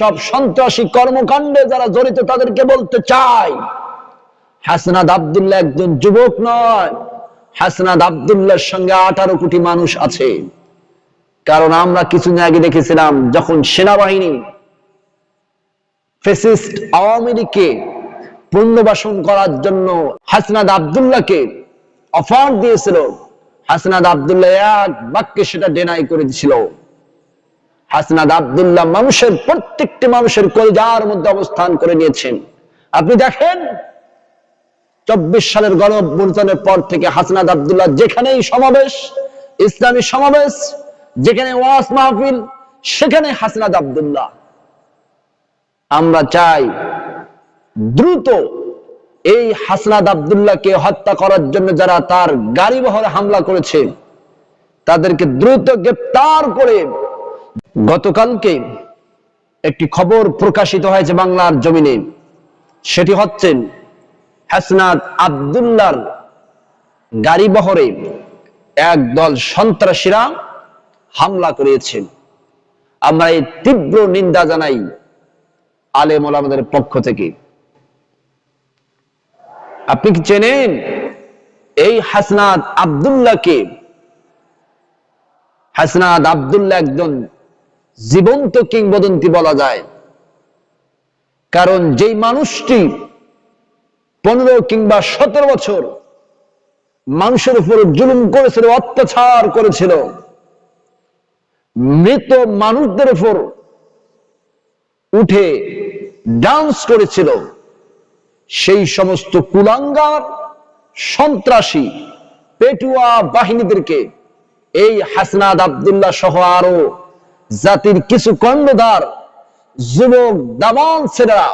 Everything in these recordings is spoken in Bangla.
সব সন্ত্রাসী কর্মকাণ্ডে যারা জড়িত তাদেরকে বলতে চাই। হাসনাদ আবদুল্লাহ একজন যুবক নয়। হাসনাদ আবদুল্লাহর সঙ্গে আঠারো কোটি মানুষ আছে। কারণ আমরা কিছুদিন আগে দেখেছিলাম, যখন সেনাবাহিনী ফেসিস্ট আওয়ামী লীগকে পুনর্বাসন করার জন্য হাসনাদ আবদুল্লাহকে অফার দিয়েছিল, হাসনাদ আবদুল্লাহ এক বাক্যে সেটা ডেনাই করে দিছিল হাসনাদ আবদুল্লাহ মানুষের প্রত্যেকটি মানুষের কলজার মধ্যে অবস্থান করে নিয়েছেন। আপনি দেখেন, চব্বিশ সালের গণ অভ্যুত্থানের পর থেকে হাসনাদ আবদুল্লাহ যেখানেই সমাবেশ, ইসলামী সমাবেশ, যেখানে ওয়াস মাহফিল, সেখানে হাসনাদ আবদুল্লাহ। আমরা চাই দ্রুত এই হাসনাদ আবদুল্লাহকে হত্যা করার জন্য যারা তার গাড়ি বহরে হামলা করেছে, তাদেরকে দ্রুত গ্রেপ্তার করে গতকালকে একটি খবর প্রকাশিত হয়েছে বাংলার জমিনে। সেটি হচ্ছেন হাসনাদ আবদুল্লার গাড়ি বহরে একদল সন্ত্রাসীরা হামলা করিয়েছেন আমরা এই তীব্র নিন্দা জানাই আলেম ওলামাদের পক্ষ থেকে। আপনি কি চেনেন এই হাসনাদ আবদুল্লাহকে? হাসনাদ আবদুল্লাহ একজন জীবন্ত কিংবদন্তি বলা যায়। কারণ যেই মানুষটি পনেরো কিংবা সতেরো বছর মানুষের উপর জুলুম করেছিল, অত্যাচার করেছিল, মৃত মানুষদের উপর উঠে ডান্স করেছিল, সেই সমস্ত কুলাঙ্গার, সন্ত্রাসী, পেটুয়া বাহিনীদেরকে এই হাসনাদ আবদুল্লাহ সহ আরও জাতির কিছু কর্ণধার, যুবক দামান ছেলেরা,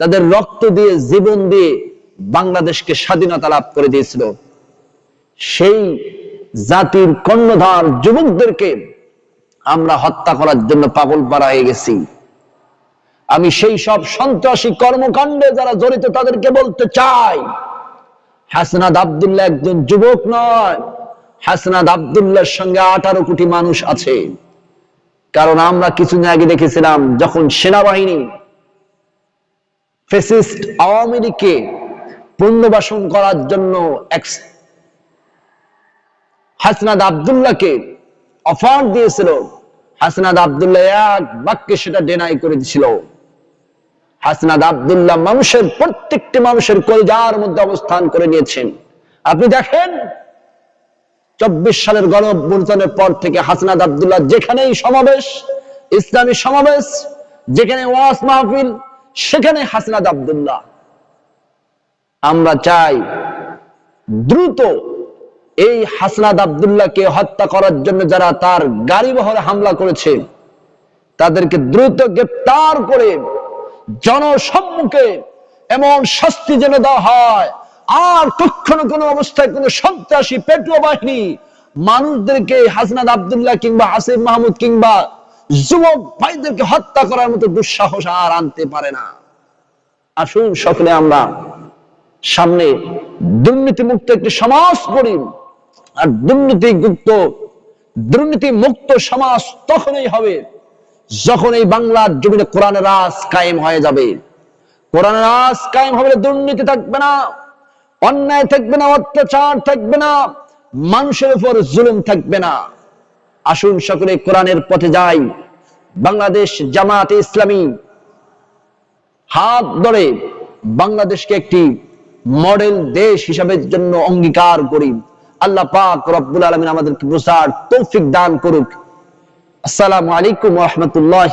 তাদের রক্ত দিয়ে, জীবন দিয়ে বাংলাদেশকে স্বাধীনতা লাভ করে দিয়েছিল। সেই জাতির কর্ণধার যুবকদেরকে আমরা হত্যা করার জন্য পাগল পাড়া হয়ে গেছি। আমি সেই সব সন্ত্রাসী কর্মকাণ্ডে যারা জড়িত তাদেরকে বলতে চাই হাসনাদ আবদুল্লাহ একজন যুবক নয় হাসনাদ আবদুল্লাহর সঙ্গে আঠারো কোটি মানুষ আছে। কারণ আমরা কিছুদিন আগে দেখেছিলাম যখন সেনাবাহিনী ফেসিস্ট আওয়ামী লীগকে পুনর্বাসন করার জন্য হাসনাদ আবদুল্লাহকে অফার দিয়েছিল। হাসনাদ আবদুল্লাহ এক বাক্যে সেটা ডেনাই করে দিছিল হাসনাদ আবদুল্লাহ মানুষের প্রত্যেকটি মানুষের কলজার মধ্যে অবস্থান করে নিয়েছেন। আপনি দেখেন চব্বিশ সালের গণ অভ্যুত্থানের পর থেকে হাসনাদ আবদুল্লাহ যেখানেই সমাবেশ, ইসলামী সমাবেশ, যেখানে ওয়াস মাহফিল, সেখানে হাসনাদ আবদুল্লাহ। আমরা চাই দ্রুত এই হাসনাদ আবদুল্লাহকে হত্যা করার জন্য যারা তার গাড়ি বহরে হামলা করেছে, তাদেরকে দ্রুত গ্রেপ্তার করে জনসম্মুখে এমন শাস্তি যেন দেওয়া হয়। আর কখনো কোনো অবস্থায় কোনো সন্ত্রাসী পেটুয়া বাহিনী মানুষদেরকে হাসনাদ আবদুল্লাহ কিংবা আসিফ মাহমুদ কিংবা যুবক ভাইদেরকে হত্যা করার মতো দুঃসাহস আর আনতে পারে না। আসুন সকলে আমরা সামনে দুর্নীতি মুক্ত একটি সমাজ করি আর দুর্নীতি মুক্ত দুর্নীতি মুক্ত সমাজ তখনই হবে যখন এই বাংলার জমিনে কোরআনের রাজ কায়েম হয়ে যাবে। কোরআনের রাজ কায়েম হবে দুর্নীতি থাকবে না। অন্যায় থাকবে না, অত্যাচার থাকবে না, মানুষের উপর জুলুম থাকবে না। আসুন সকলে কোরআনের পথে যাই। বাংলাদেশ জামাতে ইসলামী হাত ধরে বাংলাদেশকে একটি মডেল দেশ হিসাবে জন্য অঙ্গীকার করি। আল্লাহ পাক রব্বুল আলমিন আমাদেরকে প্রসার তৌফিক দান করুক। আসসালামু আলাইকুম রহমতুল্লাহ